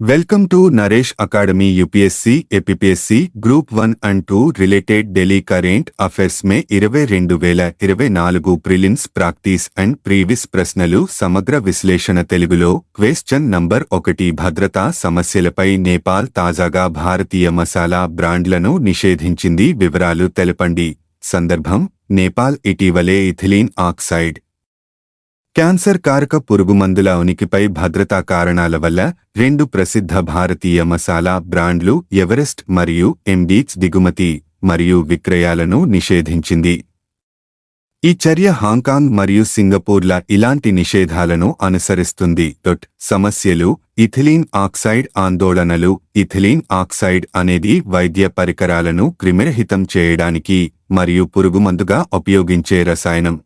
Welcome to Naresh academy UPSC APSC group one and two related Delhi current affairs May ఇరవై రెండు వేల ఇరవై నాలుగు ప్రిలిమ్స్ ప్రాక్టీస్ అండ్ ప్రీవిస్ ప్రశ్నలు సమగ్ర విశ్లేషణ తెలుగులో. క్వశ్చన్ నంబర్ ఒకటి భద్రతా సమస్యలపై నేపాల్ తాజాగా భారతీయ మసాలా బ్రాండ్లను నిషేధించింది. వివరాలు తెలపండి. సందర్భం నేపాల్ ఇటీవలే ఇథిలీన్ ఆక్సైడ్. క్యాన్సర్ కారక పురుగుమందుల ఉనికిపై భద్రతా కారణాల వల్ల రెండు ప్రసిద్ధ భారతీయ మసాలా బ్రాండ్లు ఎవరెస్ట్ మరియు ఎంబీచ్ దిగుమతి మరియు విక్రయాలను నిషేధించింది. ఈ చర్య హాంకాంగ్ మరియు సింగపూర్ల ఇలాంటి నిషేధాలను అనుసరిస్తుంది. డొట్ సమస్యలు ఇథిలీన్ ఆక్సైడ్ ఆందోళనలు ఇథిలీన్ ఆక్సైడ్ అనేది వైద్య పరికరాలను క్రిమిరహితం చేయడానికి మరియు పురుగుమందుగా ఉపయోగించే రసాయనం.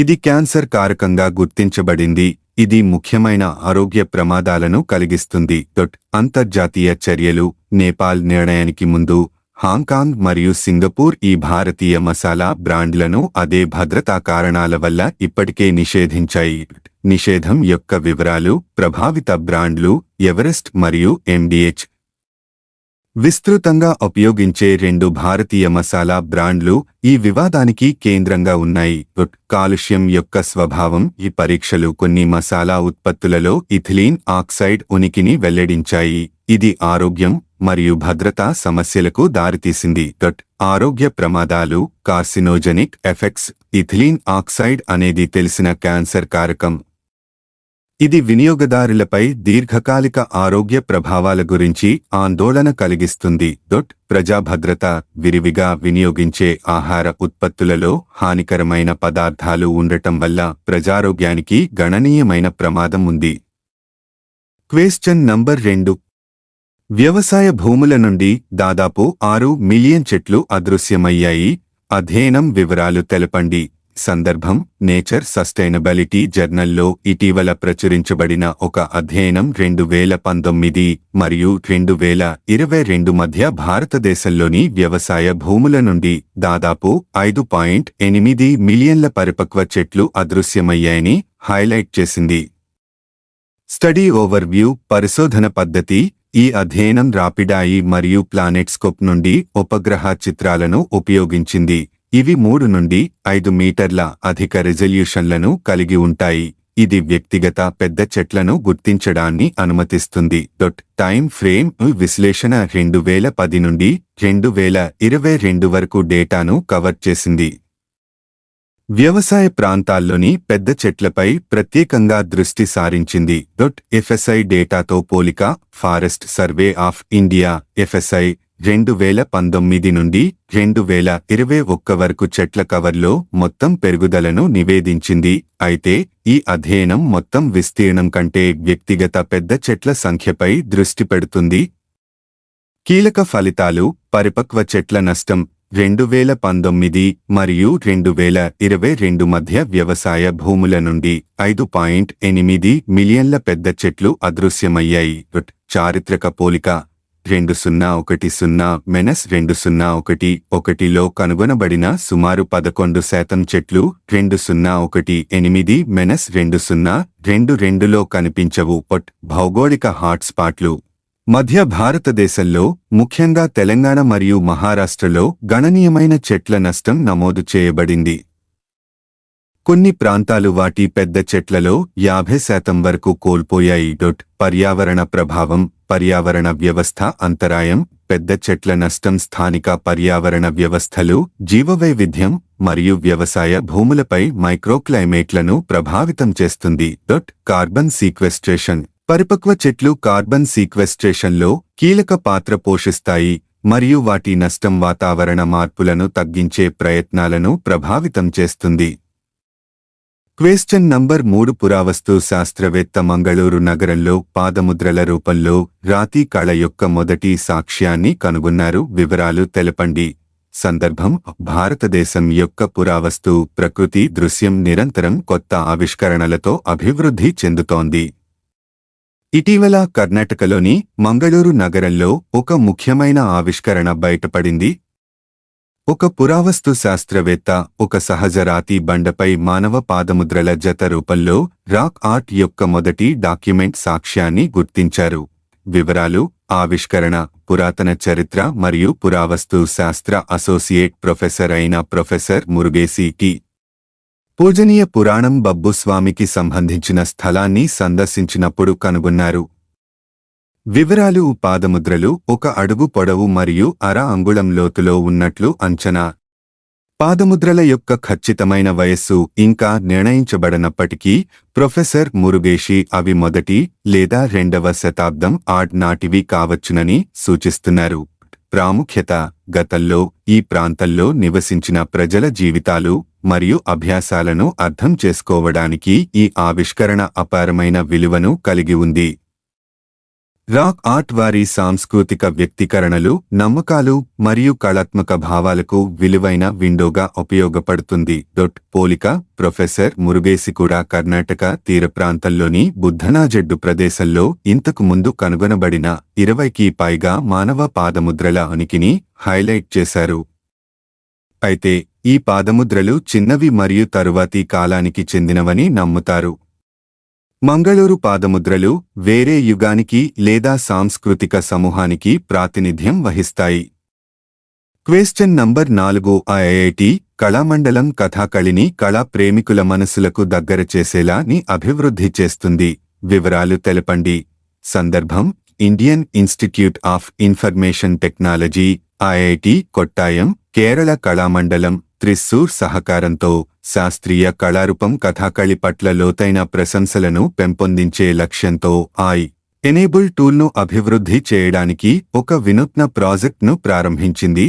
ఇది క్యాన్సర్ కారకంగా గుర్తించబడింది. ఇది ముఖ్యమైన ఆరోగ్య ప్రమాదాలను కలిగిస్తుంది. డొట్ అంతర్జాతీయ చర్యలు నేపాల్ నిర్ణయానికి ముందు హాంకాంగ్ మరియు సింగపూర్ ఈ భారతీయ మసాలా బ్రాండ్లను అదే భద్రతా కారణాల వల్ల ఇప్పటికే నిషేధించాయి. నిషేధం యొక్క వివరాలు ప్రభావిత బ్రాండ్లు ఎవరెస్ట్ మరియు ఎండిహెచ్ విస్తృతంగా ఉపయోగించే రెండు భారతీయ మసాలా బ్రాండ్లు ఈ వివాదానికి కేంద్రంగా ఉన్నాయి. కాలుష్యం యొక్క స్వభావం ఈ పరీక్షలు కొన్ని మసాలా ఉత్పత్తులలో ఇథిలీన్ ఆక్సైడ్ ఉనికిని వెల్లడించాయి. ఇది ఆరోగ్యం మరియు భద్రతా సమస్యలకు దారితీసింది. డట్ ఆరోగ్య ప్రమాదాలు కార్సినోజెనిక్ ఎఫెక్ట్స్ ఇథిలీన్ ఆక్సైడ్ అనేది తెలిసిన క్యాన్సర్ కారకం. ఇది వినియోగదారులపై దీర్ఘకాలిక ఆరోగ్య ప్రభావాల గురించి ఆందోళన కలిగిస్తుంది. డొట్ ప్రజాభద్రత విరివిగా వినియోగించే ఆహార ఉత్పత్తులలో హానికరమైన పదార్థాలు ఉండటం వల్ల ప్రజారోగ్యానికి గణనీయమైన ప్రమాదం ఉంది. క్వేశ్చన్ నంబర్ రెండు. వ్యవసాయ భూముల నుండి దాదాపు ఆరు మిలియన్ చెట్లు అదృశ్యమయ్యాయి. అధ్యయనం వివరాలు తెలపండి. సందర్భం నేచర్ సస్టైనబిలిటీ జర్నల్లో ఇటీవల ప్రచురించబడిన ఒక అధ్యయనం రెండు వేల పంతొమ్మిది మరియు రెండు వేల ఇరవై రెండు మధ్య భారతదేశంలోని వ్యవసాయ భూముల నుండి దాదాపు ఐదు పాయింట్ ఎనిమిది మిలియన్ల పరిపక్వ చెట్లు అదృశ్యమయ్యాయని హైలైట్ చేసింది. స్టడీ ఓవర్వ్యూ పరిశోధన పద్ధతి ఈ అధ్యయనం రాపిడాయి మరియు ప్లానెట్స్కోప్ నుండి ఉపగ్రహ చిత్రాలను ఉపయోగించింది. ఇవి మూడు నుండి ఐదు మీటర్ల అధిక రెజల్యూషన్లను కలిగి ఉంటాయి. ఇది వ్యక్తిగత పెద్ద చెట్లను గుర్తించడాన్ని అనుమతిస్తుంది. డొట్ టైం ఫ్రేమ్ విశ్లేషణ రెండు వేల పది నుండి రెండు వేల ఇరవై రెండు వరకు డేటాను కవర్ చేసింది. వ్యవసాయ ప్రాంతాల్లోని పెద్ద చెట్లపై ప్రత్యేకంగా దృష్టి సారించింది. డొట్ ఎఫ్ఎస్ఐ డేటాతో పోలిక forest survey of India FSI రెండు వేల పంతొమ్మిది నుండి రెండు వేల ఇరవై ఒక్క వరకు చెట్ల కవర్లో మొత్తం పెరుగుదలను నివేదించింది. అయితే ఈ అధ్యయనం మొత్తం విస్తీర్ణం కంటే వ్యక్తిగత పెద్ద చెట్ల సంఖ్యపై దృష్టి పెడుతుంది. కీలక ఫలితాలు పరిపక్వ చెట్ల నష్టం రెండు వేల పంతొమ్మిది మరియు రెండు వేల ఇరవై రెండు మధ్య వ్యవసాయ భూముల నుండి ఐదు పాయింట్ ఎనిమిది మిలియన్ల పెద్ద చెట్లు అదృశ్యమయ్యాయి. చారిత్రక పోలిక రెండు సున్నా ఒకటి సున్నా మెనస్ రెండు సున్నా ఒకటి ఒకటిలో కనుగొనబడిన సుమారు పదకొండు శాతం చెట్లు రెండు సున్నా ఒకటి ఎనిమిది మెనస్ రెండు సున్నా రెండు రెండులో కనిపించవు. పొట్ భౌగోళిక హాట్స్పాట్లు. మధ్య భారతదేశంలో ముఖ్యంగా తెలంగాణ మరియు మహారాష్ట్రలో గణనీయమైన చెట్ల నష్టం నమోదు చేయబడింది. కొన్ని ప్రాంతాలు వాటి పెద్ద చెట్లలో యాభై శాతం వరకు కోల్పోయాయి. డొట్ పర్యావరణ ప్రభావం. పర్యావరణ వ్యవస్థ అంతరాయం పెద్ద చెట్ల నష్టం స్థానిక పర్యావరణ వ్యవస్థలు జీవవైవిధ్యం మరియు వ్యవసాయ భూములపై మైక్రోక్లైమేట్లను ప్రభావితం చేస్తుంది. డొట్ కార్బన్ సీక్వెస్ట్రేషన్ పరిపక్వ చెట్లు కార్బన్ సీక్వెస్ట్రేషన్లో కీలక పాత్ర పోషిస్తాయి మరియు వాటి నష్టం వాతావరణ మార్పులను తగ్గించే ప్రయత్నాలను ప్రభావితం చేస్తుంది. క్వేశ్చన్ నంబర్ మూడు పురావస్తు శాస్త్రవేత్త మంగళూరు నగరంలో పాదముద్రల రూపంలో రాతి కళ యొక్క మొదటి సాక్ష్యాన్ని కనుగొన్నారు. వివరాలు తెలపండి. సందర్భం భారతదేశం యొక్క పురావస్తు ప్రకృతి దృశ్యం నిరంతరం కొత్త ఆవిష్కరణలతో అభివృద్ధి చెందుతోంది. ఇటీవల కర్ణాటకలోని మంగళూరు నగరంలో ఒక ముఖ్యమైన ఆవిష్కరణ బయటపడింది. ఒక పురావస్తు శాస్త్రవేత్త ఒక సహజ రాతి బండపై మానవ పాదముద్రల జత రూపంలో రాక్ ఆర్ట్ యొక్క మొదటి డాక్యుమెంట్ సాక్ష్యాన్ని గుర్తించారు. వివరాలు ఆవిష్కరణ పురాతన చరిత్ర మరియు పురావస్తు శాస్త్ర అసోసియేట్ ప్రొఫెసర్ అయిన ప్రొఫెసర్ మురుగేసి పూజనీయ పురాణం బబ్బుస్వామికి సంబంధించిన స్థలాన్ని సందర్శించినప్పుడు కనుగొన్నారు. వివరాలు పాదముద్రలు ఒక అడుగు పొడవు మరియు అర అంగుళం లోతులో ఉన్నట్లు అంచనా. పాదముద్రల యొక్క ఖచ్చితమైన వయస్సు ఇంకా నిర్ణయించబడనప్పటికీ ప్రొఫెసర్ మురుగేషి అవి మొదటి లేదా రెండవ శతాబ్దం ఆడ్ నాటివి కావచ్చునని సూచిస్తున్నారు. ప్రాముఖ్యత గతంలో ఈ ప్రాంతంలో నివసించిన ప్రజల జీవితాలు మరియు అభ్యాసాలను అర్థం చేసుకోవడానికి ఈ ఆవిష్కరణ అపారమైన విలువను కలిగి ఉంది. రాక్ ఆర్ట్ వారి సాంస్కృతిక వ్యక్తీకరణలు నమ్మకాలు మరియు కళాత్మక భావాలకు విలువైన విండోగా ఉపయోగపడుతుంది. డొట్ పోలిక ప్రొఫెసర్ మురుగేసి కూడా కర్ణాటక తీర ప్రాంతంలోని బుద్ధనాజెడ్డు ప్రదేశంలో ఇంతకు ముందు కనుగొనబడిన ఇరవైకి పైగా మానవ పాదముద్రల ఉనికిని హైలైట్ చేశారు. అయితే ఈ పాదముద్రలు చిన్నవి మరియు తరువాతి కాలానికి చెందినవని నమ్ముతారు. మంగళూరు పాదముద్రలు వేరే యుగానికి లేదా సాంస్కృతిక సమూహానికి ప్రాతినిధ్యం వహిస్తాయి. క్వేశ్చన్ నంబర్ నాలుగు ఐఐటి కళామండలం కథాకళిని కళా ప్రేమికుల మనసులకు దగ్గర చేసేలా ని అభివృద్ధి చేస్తుంది. వివరాలు తెలపండి. సందర్భం Indian institute of information technology IIT Kottayam Kerala Kalamandalam Thrissur సహకారంతో శాస్త్రీయ కళారూపం కథాకళి పట్ల లోతైన ప్రశంసలను పెంపొందించే లక్ష్యంతో ఐ ఎనేబుల్ టూల్ను అభివృద్ధి చేయడానికి ఒక వినూత్న ప్రాజెక్ట్ను ప్రారంభించింది.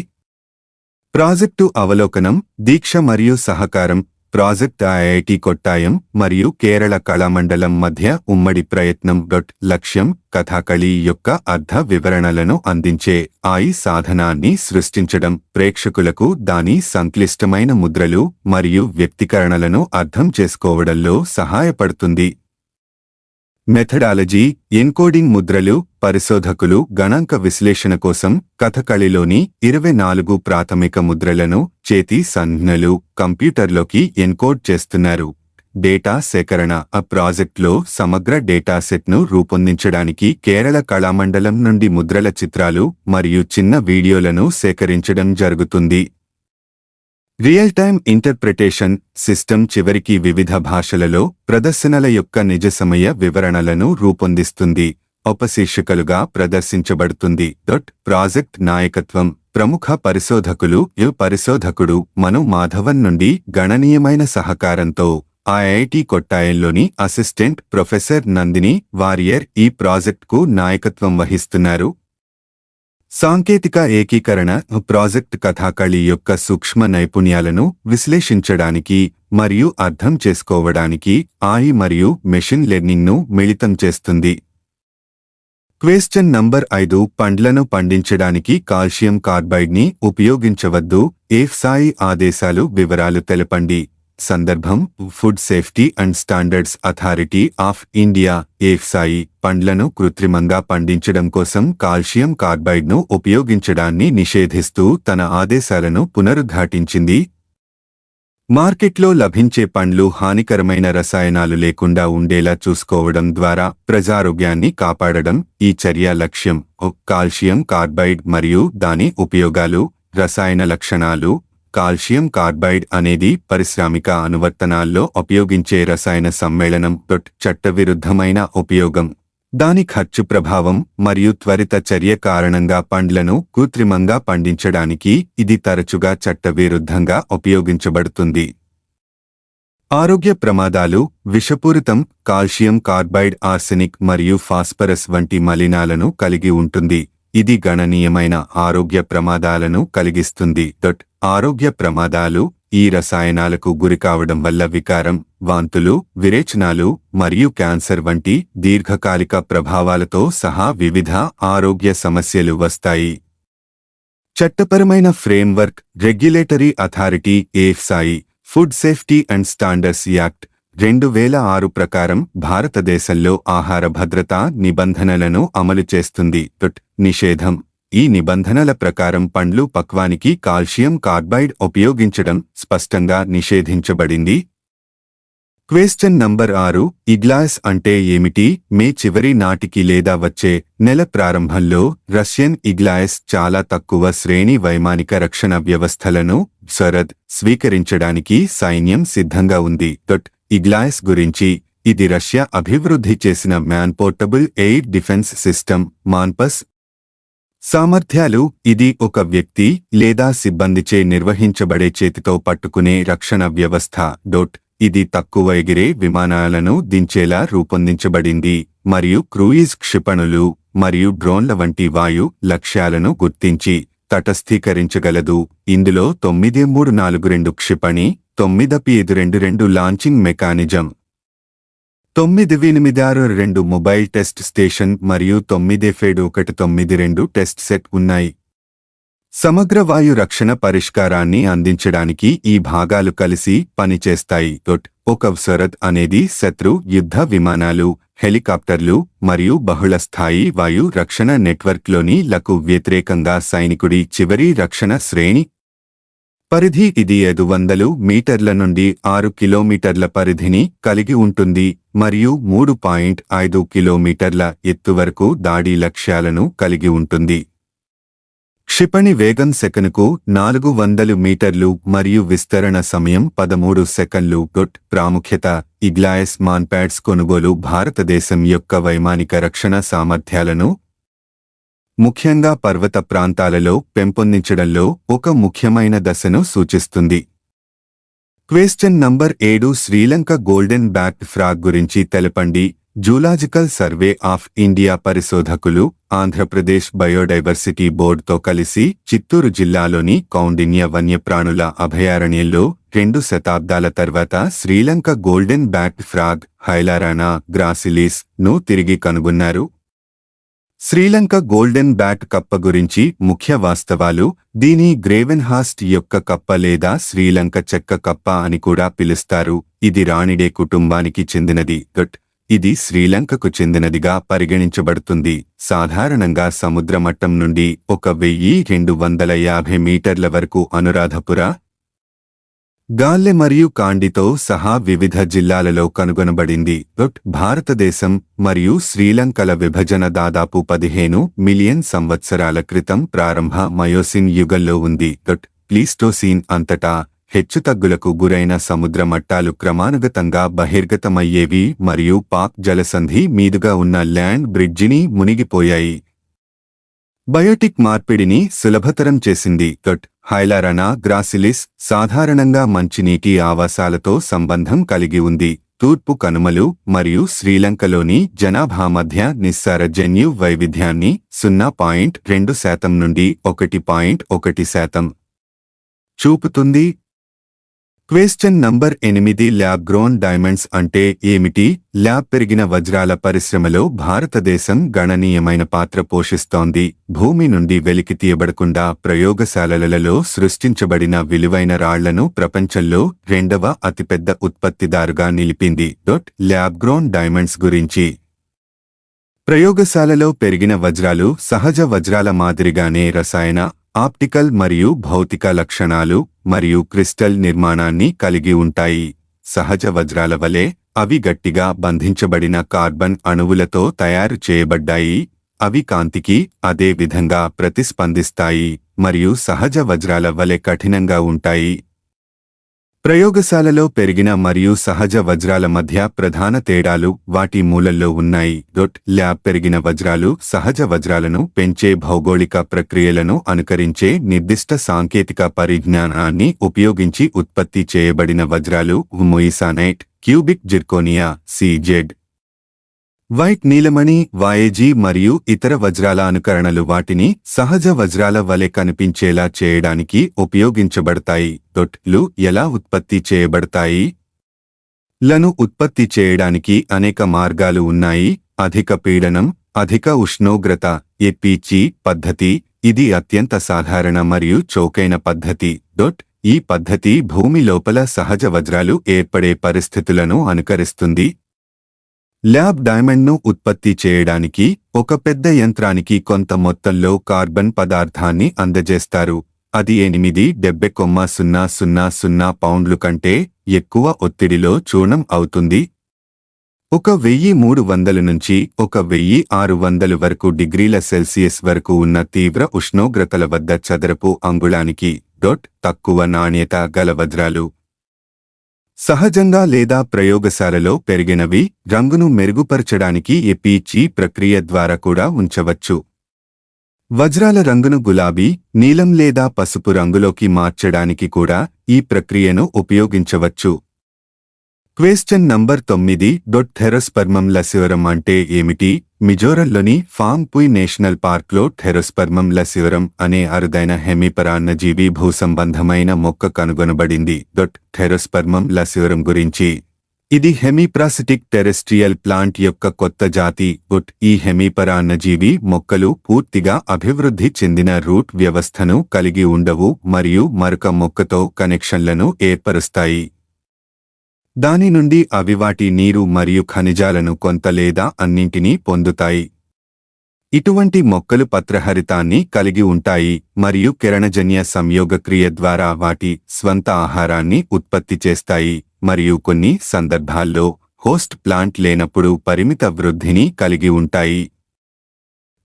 ప్రాజెక్టు అవలోకనం దీక్ష మరియు సహకారం ప్రాజెక్ట్ ఐఐటి కొట్టాయం మరియు కేరళ కళామండలం మధ్య ఉమ్మడి ప్రయత్నం డొట్ లక్ష్యం కథాకళి యొక్క అర్థ వివరణలను అందించే ఆయి సాధనాన్ని సృష్టించడం. ప్రేక్షకులకు దాని సంక్లిష్టమైన ముద్రలు మరియు వ్యక్తీకరణలను అర్థం చేసుకోవడంలో సహాయపడుతుంది. మెథడాలజీ ఎన్కోడింగ్ ముద్రలు పరిశోధకులు గణాంక విశ్లేషణ కోసం కథకళిలోని ఇరవై నాలుగు ప్రాథమిక ముద్రలను చేతి సంజ్ఞలు కంప్యూటర్లోకి ఎన్కోడ్ చేస్తున్నారు. డేటా సేకరణ ఆ ప్రాజెక్ట్లో సమగ్ర డేటా సెట్ను రూపొందించడానికి కేరళ కళామండలం నుండి ముద్రల చిత్రాలు మరియు చిన్న వీడియోలను సేకరించడం జరుగుతుంది. రియల్ టైమ్ ఇంటర్ప్రిటేషన్ సిస్టమ్ చివరికి వివిధ భాషలలో ప్రదర్శనల యొక్క నిజ సమయ వివరణలను రూపొందిస్తుంది. ఉపశీర్షికలుగా ప్రదర్శించబడుతుంది. డొట్ ప్రాజెక్ట్ నాయకత్వం. ప్రముఖ పరిశోధకులు యు పరిశోధకుడు మను మాధవన్ నుండి గణనీయమైన సహకారంతో ఐఐటి కొట్టాయంలోని అసిస్టెంట్ ప్రొఫెసర్ నందిని వారియర్ ఈ ప్రాజెక్ట్కు నాయకత్వం వహిస్తున్నారు. సాంకేతిక ఏకీకరణ ప్రాజెక్ట్ కథాకళి యొక్క సూక్ష్మ నైపుణ్యాలను విశ్లేషించడానికి మరియు అర్థం చేసుకోవడానికి ఆయి మరియు మెషిన్ లెర్నింగ్ను మిళితం చేస్తుంది. క్వేశ్చన్ నంబర్ ఐదు పండ్లను పండించడానికి కాల్షియం కార్బైడ్ని ఉపయోగించవద్దు ఏఫ్సాయి ఆదేశాలు వివరాలు తెలపండి. సందర్భం food safety and standards authority of India FSSAI పండ్లను కృత్రిమంగా పండించడం కోసం కాల్షియం కార్బైడ్ను ఉపయోగించడాన్ని నిషేధిస్తూ తన ఆదేశాలను పునరుద్ఘాటించింది. మార్కెట్లో లభించే పండ్లు హానికరమైన రసాయనాలు లేకుండా ఉండేలా చూసుకోవడం ద్వారా ప్రజారోగ్యాన్ని కాపాడడం ఈ చర్య లక్ష్యం. కాల్షియం కార్బైడ్ మరియు దాని ఉపయోగాలు రసాయన లక్షణాలు కాల్షియం కార్బైడ్ అనేది పారిశ్రామిక అనువర్తనాల్లో ఉపయోగించే రసాయన సమ్మేళనం తొట్ చట్టవిరుద్ధమైన ఉపయోగం. దాని ఖర్చు ప్రభావం మరియు త్వరిత చర్య కారణంగా పండ్లను కృత్రిమంగా పండించడానికి ఇది తరచుగా చట్టవిరుద్ధంగా ఉపయోగించబడుతుంది. ఆరోగ్య ప్రమాదాలు విషపూరితం కాల్షియం కార్బైడ్ ఆర్సెనిక్ మరియు ఫాస్ఫరస్ వంటి మలినాలను కలిగి ఉంటుంది. ఇది గణనీయమైన ఆరోగ్య ప్రమాదాలను కలిగిస్తుంది. దట్ ఆరోగ్య ప్రమాదాలు ఈ రసాయనాలకు గురికావడం వల్ల వికారం వాంతులు విరేచనాలు మరియు క్యాన్సర్ వంటి దీర్ఘకాలిక ప్రభావాలతో సహా వివిధ ఆరోగ్య సమస్యలు వస్తాయి. చట్టపరమైన framework regulatory authority FSSAI food safety and standards act రెండు వేల ఆరు ప్రకారం భారతదేశంలో ఆహార భద్రతా నిబంధనలను అమలు చేస్తుంది. తుట్ నిషేధం. ఈ నిబంధనల ప్రకారం పండ్లు పక్వానికి కాల్షియం కార్బైడ్ ఉపయోగించడం స్పష్టంగా నిషేధించబడింది. క్వేశ్చన్ నంబర్ ఆరు. ఇగ్లాస్ అంటే ఏమిటి? మే చివరి నాటికి లేదా వచ్చే నెల ప్రారంభంలో రష్యన్ ఇగ్లాయస్ చాలా తక్కువ శ్రేణి వైమానిక రక్షణ వ్యవస్థలను సరద్ స్వీకరించడానికి సైన్యం సిద్ధంగా ఉంది. డొట్ ఇగ్లాయస్ గురించి ఇది రష్యా అభివృద్ధి చేసిన man portable air defence system MANPADS. సామర్థ్యాలు ఇది ఒక వ్యక్తి లేదా సిబ్బందిచే నిర్వహించబడే చేతితో పట్టుకునే రక్షణ వ్యవస్థ. డోట్ ఇది తక్కువ ఎగిరే విమానాలను దించేలా రూపొందించబడింది మరియు క్రూయిజ్ క్షిపణులు మరియు డ్రోన్ల వంటి వాయు లక్ష్యాలను గుర్తించి. తటస్థీకరించగలదు. ఇందులో తొమ్మిది మూడు నాలుగు రెండు క్షిపణి తొమ్మిదపి ఐదు రెండు రెండు లాంచింగ్ మెకానిజం తొమ్మిది ఎనిమిది ఆరు రెండు మొబైల్ టెస్ట్ స్టేషన్ మరియు తొమ్మిది ఫేడ్ ఒకటి తొమ్మిది రెండు టెస్ట్ సెట్ ఉన్నాయి. సమగ్ర వాయు రక్షణ పరిష్కారాన్ని అందించడానికి ఈ భాగాలు కలిసి పనిచేస్తాయి. తొట్ ఒక సరద్ అనేది శత్రు యుద్ధ విమానాలు హెలికాప్టర్లు మరియు బహుళస్థాయి వాయు రక్షణ నెట్వర్క్లోని లకు వ్యతిరేకంగా సైనికుడి చివరి రక్షణ శ్రేణి. పరిధి ఇది ఐదు వందలు మీటర్ల నుండి ఆరు కిలోమీటర్ల పరిధిని కలిగి ఉంటుంది మరియు మూడు పాయింట్ ఐదు కిలోమీటర్ల ఎత్తు వరకు దాడి లక్ష్యాలను కలిగి ఉంటుంది. క్షిపణి వేగం సెకనుకు నాలుగు వందలు మీటర్లు మరియు విస్తరణ సమయం పదమూడు సెకన్లు డొట్ ప్రాముఖ్యత ఇగ్లాయస్ మాన్పాడ్స్ కొనుగోలు భారతదేశం యొక్క వైమానిక రక్షణ సామర్థ్యాలను ముఖ్యంగా పర్వత ప్రాంతాలలో పెంపొందించడంలో ఒక ముఖ్యమైన దశను సూచిస్తుంది. క్వేశ్చన్ నంబర్ ఏడు శ్రీలంక గోల్డెన్ బ్యాక్ ఫ్రాగ్ గురించి తెలపండి. జూలాజికల్ సర్వే ఆఫ్ ఇండియా పరిశోధకులు ఆంధ్రప్రదేశ్ బయోడైవర్సిటీ బోర్డుతో కలిసి చిత్తూరు జిల్లాలోని కౌండిన్య వన్యప్రాణుల అభయారణ్యంలో రెండు శతాబ్దాల తర్వాత శ్రీలంక గోల్డెన్ బ్యాక్ ఫ్రాగ్ హైలారానా గ్రాసిలిస్ను తిరిగి కనుగొన్నారు. శ్రీలంక గోల్డెన్ బ్యాట్ కప్ప గురించి ముఖ్య వాస్తవాలు దీని గ్రేవెన్హాస్ట్ యొక్క కప్ప లేదా శ్రీలంక చెక్క కప్ప అని కూడా పిలుస్తారు. ఇది రాణిడే కుటుంబానికి చెందినది. గట్ ఇది శ్రీలంకకు చెందినదిగా పరిగణించబడుతుంది. సాధారణంగా సముద్ర మట్టం నుండి ఒక వెయ్యి రెండు వందల యాభై మీటర్ల వరకు అనురాధపుర గాల్లె మరియు కాండితో సహా వివిధ జిల్లాలలో కనుగొనబడింది. భారతదేశం మరియు శ్రీలంకల విభజన దాదాపు పదిహేను మిలియన్ సంవత్సరాల క్రితం ప్రారంభ మయోసిన్ యుగంలో ఉంది. ప్లీస్టోసీన్ అంతటా హెచ్చుతగ్గులకు గురైన సముద్ర మట్టాలు క్రమానుగతంగా బహిర్గతమయ్యేవి మరియు పాక్ జలసంధి మీదుగా ఉన్న ల్యాండ్ బ్రిడ్జిని మునిగిపోయాయి. బయోటిక్ మార్పిడిని సులభతరం చేసింది కట్ హైలారనా గ్రాసిలిస్ సాధారణంగా మంచినీటి ఆవాసాలతో సంబంధం కలిగి ఉంది. తూర్పు కనుమలు మరియు శ్రీలంకలోని జనాభా మధ్య నిస్సార జన్యు వైవిధ్యాన్ని సున్నా పాయింట్ రెండు శాతం నుండి ఒకటి పాయింట్ ఒకటి శాతం చూపుతుంది క్వశ్చన్ నంబర్ ఎనిమిది ల్యాబ్ గ్రోన్ డైమండ్స్ అంటే ఏమిటి? ల్యాబ్ పెరిగిన వజ్రాల పరిశ్రమలో భారతదేశం గణనీయమైన పాత్ర పోషిస్తోంది. భూమి నుండి వెలికి తీయబడకుండా ప్రయోగశాలలలో సృష్టించబడిన విలువైన రాళ్ళను ప్రపంచంలో రెండవ అతిపెద్ద ఉత్పత్తిదారుగా నిలిపింది. డొట్ ల్యాబ్ గ్రోన్ డైమండ్స్ గురించి. ప్రయోగశాలలో పెరిగిన వజ్రాలు సహజ వజ్రాల మాదిరిగానే రసాయన ఆప్టికల్ మరియు భౌతిక లక్షణాలు మరియు క్రిస్టల్ నిర్మాణాన్ని కలిగి ఉంటాయి. సహజ వజ్రాల వలె అవి గట్టిగా బంధించబడిన కార్బన్ అణువులతో తయారు చేయబడ్డాయి. అవి కాంతికి అదే విధంగా ప్రతిస్పందిస్తాయి మరియు సహజ వజ్రాల వలె కఠినంగా ఉంటాయి. ప్రయోగశాలలో పెరిగిన మరియు సహజ వజ్రాల మధ్య ప్రధాన తేడాలు వాటి మూలల్లో ఉన్నాయి. డొట్ ల్యాబ్ పెరిగిన వజ్రాలు సహజ వజ్రాలను పెంచే భౌగోళిక ప్రక్రియలను అనుకరించే నిర్దిష్ట సాంకేతిక పరిజ్ఞానాన్ని ఉపయోగించి ఉత్పత్తి చేయబడిన వజ్రాలు moissanite cubic zirconia CZ white నీలమణి వాయేజీ మరియు ఇతర వజ్రాల అనుకరణలు వాటిని సహజ వజ్రాల వలె కనిపించేలా చేయడానికి ఉపయోగించబడతాయి. డొట్లు ఎలా ఉత్పత్తి చేయబడతాయి? లను ఉత్పత్తి చేయడానికి అనేక మార్గాలు ఉన్నాయి. అధిక పీడనం అధిక ఉష్ణోగ్రత ఎపిచి పద్ధతి ఇది అత్యంత సాధారణ మరియు చౌకైన పద్ధతి. డొట్ ఈ పద్ధతి భూమి లోపల సహజ వజ్రాలు ఏర్పడే పరిస్థితులను అనుకరిస్తుంది. ల్యాబ్ డైమండ్ను ఉత్పత్తి చేయడానికి ఒక పెద్ద యంత్రానికి కొంత మొత్తంలో కార్బన్ పదార్థాన్ని అందజేస్తారు. అది ఎనిమిది డెబ్బె కొమ్మ సున్నా సున్నా సున్నా పౌండ్లు కంటే ఎక్కువ ఒత్తిడిలో చూర్ణం అవుతుంది. ఒక వెయ్యి మూడు వందల నుంచి ఒక వెయ్యి ఆరు వందలు వరకు డిగ్రీల సెల్సియస్ వరకు ఉన్న తీవ్ర ఉష్ణోగ్రతల వద్ద చదరపు అంగుళానికి డొట్ తక్కువ నాణ్యత గల వజ్రాలు. సహజంగా లేదా ప్రయోగశాలలో పెరిగినవి రంగును మెరుగుపరచడానికి ఎపీచీ ప్రక్రియ ద్వారా కూడా ఉంచవచ్చు. వజ్రాల రంగును గులాబీ నీలం లేదా పసుపు రంగులోకి మార్చడానికి కూడా ఈ ప్రక్రియను ఉపయోగించవచ్చు. క్వేశ్చన్ నంబర్ తొమ్మిది. డొట్ థెరస్పర్మం లసివరం అంటే ఏమిటి? మిజోరంలోని ఫామ్ పుయ్ నేషనల్ పార్క్లో థెరోస్పర్మం లసివరం అనే అరుదైన హెమిపరాన్నజీవి భూసంబంధమైన మొక్క కనుగొనబడింది. డొట్ థెరోస్పర్మం లసివరం గురించి. ఇది హెమిప్రాసిటిక్ టెరెస్ట్రియల్ ప్లాంట్ యొక్క కొత్త జాతి. ఉట్ ఈ హెమిపరాన్నజీవి మొక్కలు పూర్తిగా అభివృద్ధి చెందిన రూట్ వ్యవస్థను కలిగి ఉండవు మరియు మరొక మొక్కతో కనెక్షన్లను ఏర్పరుస్తాయి. దాని నుండి అవి వాటి నీరు మరియు ఖనిజాలను కొంత లేదా అన్నింటినీ పొందుతాయి. ఇటువంటి మొక్కలు పత్రహరితాన్ని కలిగి ఉంటాయి మరియు కిరణజన్య సంయోగక్రియ ద్వారా వాటి స్వంత ఆహారాన్ని ఉత్పత్తి చేస్తాయి మరియు కొన్ని సందర్భాల్లో హోస్ట్ ప్లాంట్ లేనప్పుడు పరిమిత వృద్ధిని కలిగి ఉంటాయి.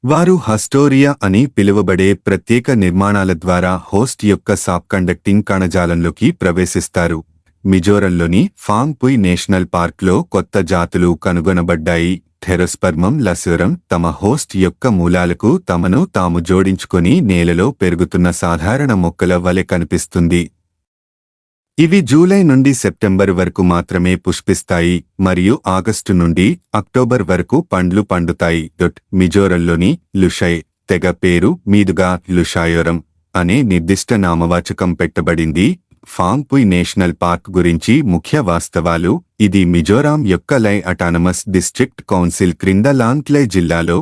వారు హస్టోరియా అని పిలువబడే ప్రత్యేక నిర్మాణాల ద్వారా హోస్ట్ యొక్క సాబ్కండక్టింగ్ కణజాలంలోకి ప్రవేశిస్తారు. మిజోరంలోని ఫాంగ్పుయ్ నేషనల్ పార్క్లో కొత్త జాతులు కనుగొనబడ్డాయి. థెరోస్పర్మం లసూరం తమ హోస్ట్ యొక్క మూలాలకు తమను తాము జోడించుకొని నేలలో పెరుగుతున్న సాధారణ మొక్కల వలె కనిపిస్తుంది. ఇవి జూలై నుండి సెప్టెంబర్ వరకు మాత్రమే పుష్పిస్తాయి మరియు ఆగస్టు నుండి అక్టోబర్ వరకు పండ్లు పండుతాయి. డొట్ మిజోరంలోని లుషై తెగ పేరు మీదుగా లుషాయోరం అనే నిర్దిష్ట నామవాచకం పెట్టబడింది. ఫాంగ్పుయ్ నేషనల్ పార్క్ గురించి ముఖ్య వాస్తవాలు ఇది మిజోరాం యొక్క లై అటానమస్ డిస్ట్రిక్ట్ కౌన్సిల్ క్రింద లాంగ్లే జిల్లాలో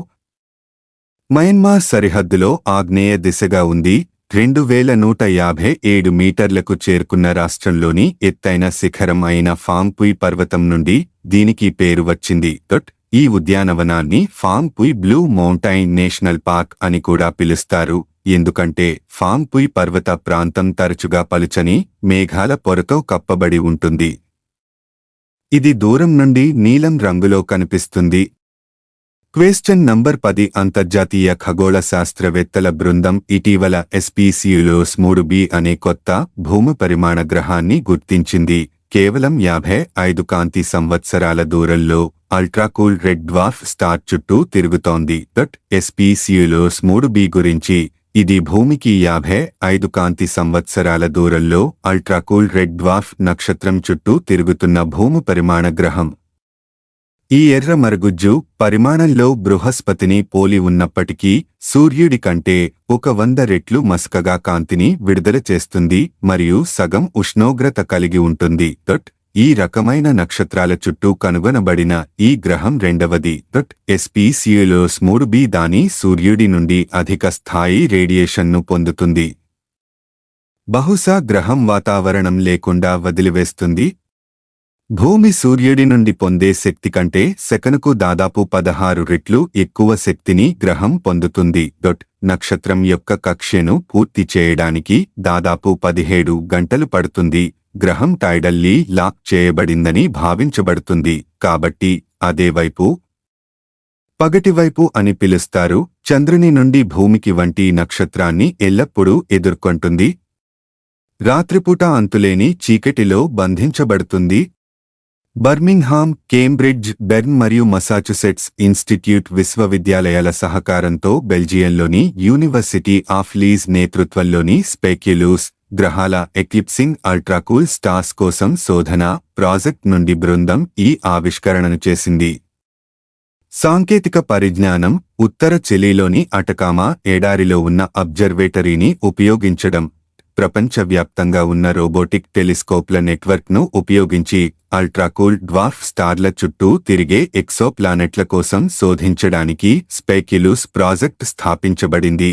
మయన్మార్ సరిహద్దులో ఆగ్నేయ దిశగా ఉంది. రెండు వేల నూట యాభై ఏడు మీటర్లకు చేరుకున్న రాష్ట్రంలోని ఎత్తైన శిఖరం అయిన ఫాంగ్పుయ్ పర్వతం నుండి దీనికి పేరు వచ్చింది. తొట్ ఈ ఉద్యానవనాన్ని Phawngpui blue mountain national park అని కూడా పిలుస్తారు. ఎందుకంటే ఫాంపుయ్ పర్వత ప్రాంతం తరచుగా పలుచని మేఘాల పొరతో కప్పబడి ఉంటుంది. ఇది దూరం నుండి నీలం రంగులో కనిపిస్తుంది. క్వేశ్చన్ నంబర్ పది అంతర్జాతీయ ఖగోళ శాస్త్రవేత్తల బృందం ఇటీవల ఎస్పీసీలోస్ మూడు బి అనే కొత్త భూమి పరిమాణ గ్రహాన్ని గుర్తించింది. కేవలం యాభై ఐదు కాంతి సంవత్సరాల దూరంలో అల్ట్రాకూల్ రెడ్ డ్వార్ఫ్ స్టార్ చుట్టూ తిరుగుతోంది. దట్ ఎస్పీసీలోస్ మూడు బి గురించి ఇది భూమికి యాభై ఐదు కాంతి సంవత్సరాల దూరంలో అల్ట్రాకూల్ రెడ్ డ్వార్ఫ్ నక్షత్రం చుట్టూ తిరుగుతున్న భూమి పరిమాణ గ్రహం. ఈ ఎర్ర మరుగుజ్జు పరిమాణంలో బృహస్పతిని పోలి ఉన్నప్పటికీ సూర్యుడి కంటే ఒక వంద రెట్లు మసకగా కాంతిని విడుదల చేస్తుంది మరియు సగం ఉష్ణోగ్రత కలిగి ఉంటుంది. దట్ ఈ రకమైన నక్షత్రాల చుట్టూ కనుగొనబడిన ఈ గ్రహం రెండవది. దట్ ఎస్పీసీలోస్ మూడు బి దాని సూర్యుడి నుండి అధిక స్థాయి రేడియేషన్ను పొందుతుంది. బహుశా గ్రహం వాతావరణం లేకుండా వదిలివేస్తుంది. భూమి సూర్యుడి నుండి పొందే శక్తి కంటే సెకనుకు దాదాపు పదహారు రెట్లు ఎక్కువ శక్తిని గ్రహం పొందుతుంది. డొట్ నక్షత్రం యొక్క కక్ష్యను పూర్తి చేయడానికి దాదాపు పదిహేడు గంటలు పడుతుంది. గ్రహం టైడల్లీ లాక్ చేయబడిందని భావించబడుతుంది. కాబట్టి అదే వైపు పగటివైపు అని పిలుస్తారు. చంద్రుని నుండి భూమికి వంటి నక్షత్రాన్ని ఎల్లప్పుడూ ఎదుర్కొంటుంది. రాత్రిపూట అంతులేని చీకటిలో బంధించబడుతుంది. బర్మింగ్హామ్ కేంబ్రిడ్జ్ బెర్న్ మరియు మసాచుసెట్స్ ఇన్స్టిట్యూట్ విశ్వవిద్యాలయాల సహకారంతో బెల్జియంలోని యూనివర్సిటీ ఆఫ్ లీజ్ నేతృత్వంలోని స్పెక్యులూస్ గ్రహాల ఎక్లిప్సింగ్ అల్ట్రాకూల్ స్టార్స్ కోసం శోధన ప్రాజెక్ట్ నుండి బృందం ఈ ఆవిష్కరణను చేసింది. సాంకేతిక పరిజ్ఞానం ఉత్తర చిలీలోని అటకామా ఎడారిలో ఉన్న అబ్జర్వేటరీని ఉపయోగించడం. ప్రపంచవ్యాప్తంగా ఉన్న రోబోటిక్ టెలిస్కోప్ల నెట్వర్క్ను ఉపయోగించి అల్ట్రాకూల్ డ్వార్ఫ్ స్టార్ల చుట్టూ తిరిగే ఎక్సోప్లానెట్ల కోసం శోధించడానికి స్పెక్యులూస్ ప్రాజెక్ట్ స్థాపించబడింది.